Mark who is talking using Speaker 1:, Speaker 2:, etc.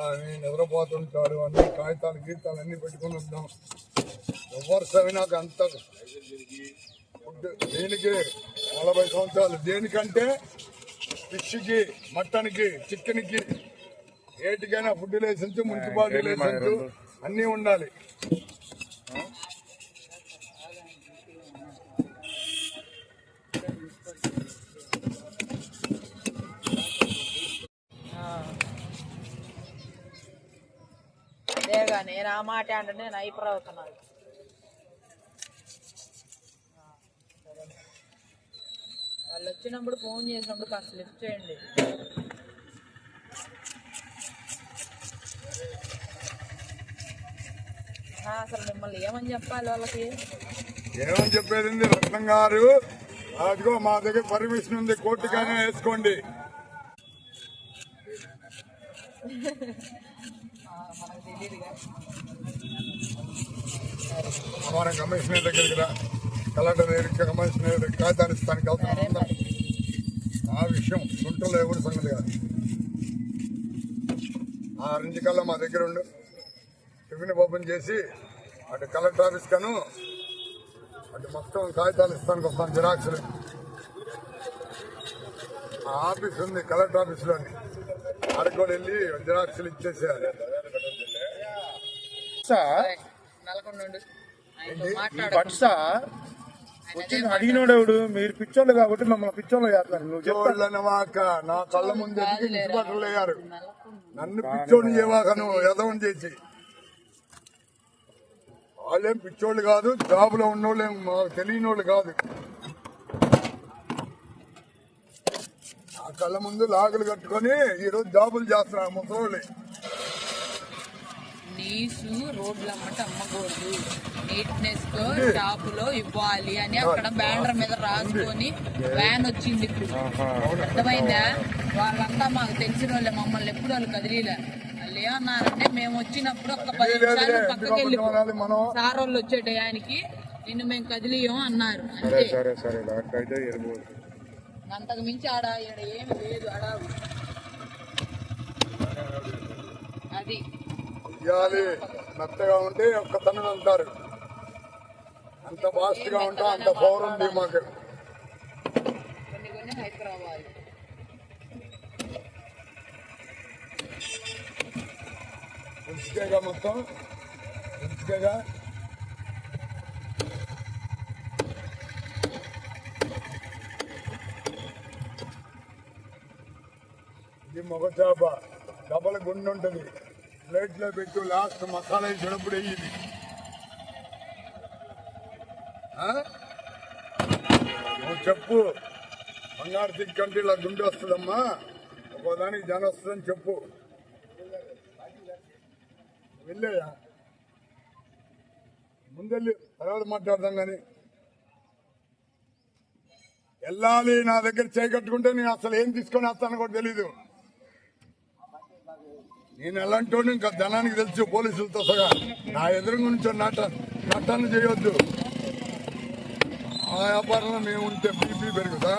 Speaker 1: అని నిద్రపోతుంటాడు. అన్ని కాగితాలు గీతాలు అన్ని పెట్టుకుని ఉంటాం ఎవరు సవినాక అంత ఫుడ్ దేనికి? నలభై సంవత్సరాలు. దేనికంటే? ఫిష్కి మటన్కి చికెన్కి. ఏటికైనా ఫుడ్ లైసెన్స్ మున్సిపాలిటీ లైసెన్స్ అన్నీ ఉండాలి.
Speaker 2: అదేగా నేను ఆ మాట అంటే నేను అయిపోతున్నాను వాళ్ళు వచ్చినప్పుడు ఫోన్ చేసినప్పుడు కాస్త లిఫ్ట్ చేయండి. అసలు మిమ్మల్ని ఏమని చెప్పాలి వాళ్ళకి?
Speaker 1: ఏమని చెప్పేది రత్నం గారు అదిగో మా దగ్గర పర్మిషన్ ఉంది కోర్టుకైనా వేసుకోండి. మన కమిషనర్ దగ్గరికి రా. కలెక్టర్ దగ్గరికి కమిషనర్ దగ్గరికి కాగితాలు ఇస్తానికి
Speaker 2: మరి.
Speaker 1: ఆ విషయం గుంటూరులో ఎవరి సంగతి కాదు. ఆ రెండు కల్లా మా దగ్గర ఉండు. టిఫిన్ ఓపెన్ చేసి అటు కలెక్టర్ ఆఫీస్ కను అటు మొత్తం కాగితాలు ఇస్తానికి వస్తాను జిరాక్స్లు. ఆ ఆఫీస్ ఉంది కలెక్టర్ ఆఫీస్లోని. అరకు వెళ్ళి జిరాక్స్లు ఇచ్చేసేయాలి.
Speaker 3: సార్
Speaker 2: నెలకొండ ఉండు. ఆయనతో
Speaker 1: ఏంటి?
Speaker 2: మాట్లాడు
Speaker 3: బట్ సార్ వచ్చింది అడిగినోడెవడు? మీరు పిచ్చోళ్ళు కాబట్టి మమ్మల్ని పిచ్చోళ్ళు చేస్తారు నువ్వు
Speaker 1: వాక నా కళ్ళ ముందు అయ్యారు నన్ను పిచ్చోడిని చేయవాక నువ్వు ఎదవం చేసి. వాళ్ళేం పిచ్చోళ్ళు కాదు జాబులో ఉన్నోళ్ళు ఏం మాకు తెలియని వాళ్ళు కాదు. ఆ కళ్ళ ముందు లాగులు కట్టుకొని ఈరోజు జాబులు చేస్తున్నారు ముసలోళ్ళు.
Speaker 2: నీసు రోడ్ల అమ్మట అమ్మకూడదు. నీట్నెస్తో షాపులో ఇవ్వాలి అని అక్కడ బ్యానర్ మీద రాసుకొని వ్యాన్ వచ్చింది ఇప్పుడు. అర్థమైందా? వాళ్ళంతా మాకు తెలిసిన వాళ్ళే మమ్మల్ని ఎప్పుడు వాళ్ళు కదిలీలే. వాళ్ళు ఏమన్నారంటే మేము వచ్చినప్పుడు ఒక పది నిమిషాలు పక్కకి వెళ్ళి సార్ వాళ్ళు వచ్చే టయానికి నిన్ను మేము కదిలియం అన్నారు. అంతకు మించి ఆడ ఏమి లేదు అడావు అది.
Speaker 1: ఇవ్వాలి మెత్తగా ఉంటే ఒక్కతనం అంటారు. అంత ఫాస్ట్గా ఉంటాం అంత పవర్ ఉంది మాకు.
Speaker 2: కొన్ని
Speaker 1: ఉంచుకేగా మొత్తం. ఉంచుకేగా ఇది మొగ చేప డబల్ గుండు ఉంటుంది. ప్లేట్లో పెట్టు లాస్ట్ మసాలా వేసినప్పుడు వేయింది నువ్వు చెప్పు. బంగారు తిక్కంటే ఇలా గుండె వస్తుందమ్మా. ఒక్కోదానికి జనం వస్తుందని చెప్పు. వెళ్ళాయా? ముందెళ్ళి తర్వాత మాట్లాడదాం కానీ వెళ్ళాలి నా దగ్గర చేకట్టుకుంటే నేను అసలు ఏం తీసుకొని వస్తానో కూడా తెలీదు. నేను ఎలాంటి ఇంకా ధనానికి తెలుసు పోలీసులతో సగా నా ఎదురు నుంచి నట నటన చేయొద్దు. ఆ వ్యాపారంలో మేము ఉంటే బీపీ పెరుగుతా.